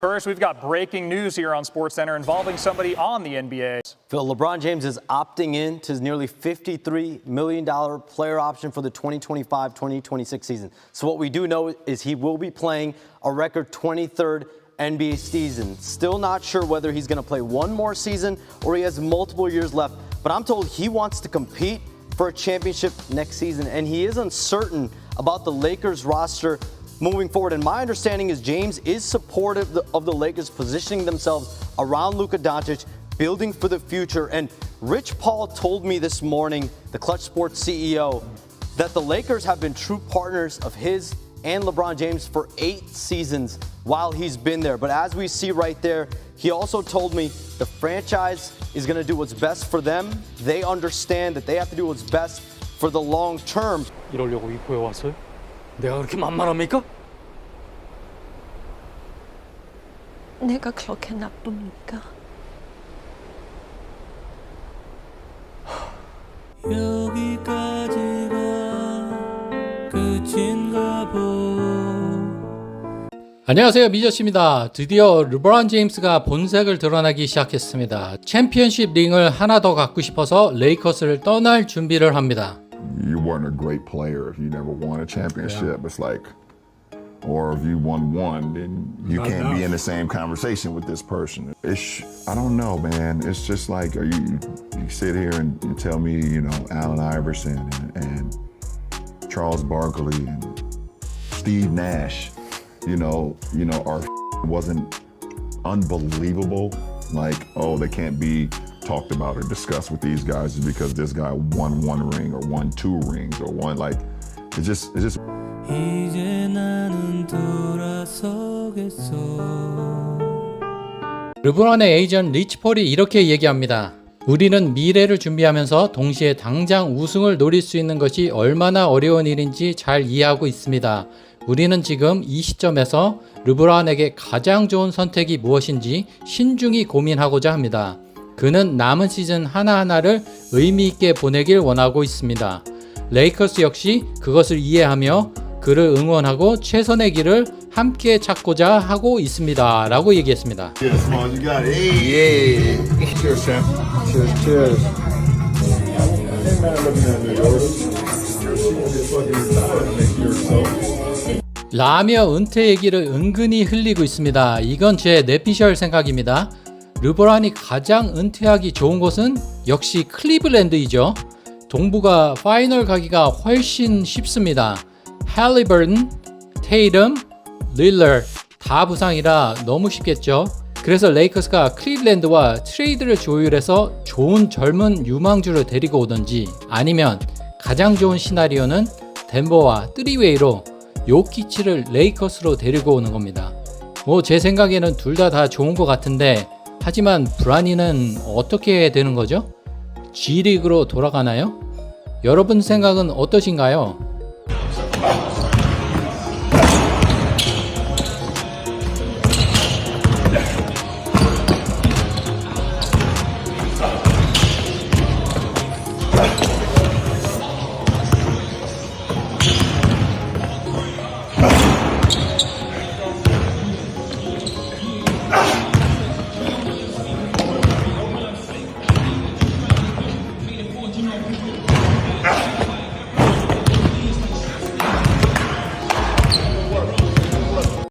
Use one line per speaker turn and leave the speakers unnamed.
First, we've got breaking news here on SportsCenter involving somebody on the NBA.
Phil, LeBron James is opting in to his nearly $53 million player option for the 2025 2026 season. So, what we do know is he will be playing a record 23rd NBA season. Still not sure whether he's going to play one more season or he has multiple years left. But I'm told he wants to compete for a championship next season, and he is uncertain about the Lakers roster moving forward. And my understanding is James is supportive of the Lakers positioning themselves around Luka Doncic, building for the future. And Rich Paul told me this morning, the Clutch Sports CEO, that the Lakers have been true partners of his and LeBron James for eight seasons while he's been there. But as we see right there, he also told me the franchise is going to do what's best for them. They understand that they have to do what's best for the long term.
이러려고 위포에 왔어요? 내가 그렇게 만만합니까?
내가 그렇게 나쁩니까?
여기까지가 끝인가 보
안녕하세요 미저씨입니다. 드디어 르브론 제임스가 본색을 드러내기 시작했습니다. 챔피언십 링을 하나 더 갖고 싶어서 레이커스를 떠날 준비를 합니다.
You weren't a great player if you never won a championship. It's like, or if you won one, then you can't be in the same conversation with this person. It's, I don't know, man. It's just like are you, you sit here and, and tell me, you know, Allen Iverson and, and Charles Barkley and Steve Nash, you know, you know, our wasn't unbelievable. Like, oh, they can't be talked about or discussed with these guys is because this guy won one ring or won two rings or won like it's just it's just
르브론의 에이전 리치 폴이 이렇게 얘기합니다. 우리는 미래를 준비하면서 동시에 당장 우승을 노릴 수 있는 것이 얼마나 어려운 일인지 잘 이해하고 있습니다. 우리는 지금 이 시점에서 르브론에게 가장 좋은 선택이 무엇인지 신중히 고민하고자 합니다. 그는 남은 시즌 하나하나를 의미 있게 보내길 원하고 있습니다. 레이커스 역시 그것을 이해하며 그를 응원하고 최선의 길을 함께 찾고자 하고 있습니다. 라고 얘기했습니다. 라며 은퇴 얘기를 은근히 흘리고 있습니다. 이건 제 내피셜 생각입니다. 르브란이 가장 은퇴하기 좋은 곳은 역시 클리블랜드이죠. 동부가 파이널 가기가 훨씬 쉽습니다. 할리버튼, 테이름, 릴러 다 부상이라 너무 쉽겠죠. 그래서 레이커스가 클리블랜드와 트레이드를 조율해서 좋은 젊은 유망주를 데리고 오든지 아니면 가장 좋은 시나리오는 덴버와 뜨리웨이로 요키치를 레이커스로 데리고 오는 겁니다. 뭐 제 생각에는 둘 다다 좋은 것 같은데 하지만 브라니는 어떻게 되는 거죠? G리그로 돌아가나요? 여러분 생각은 어떠신가요? あっ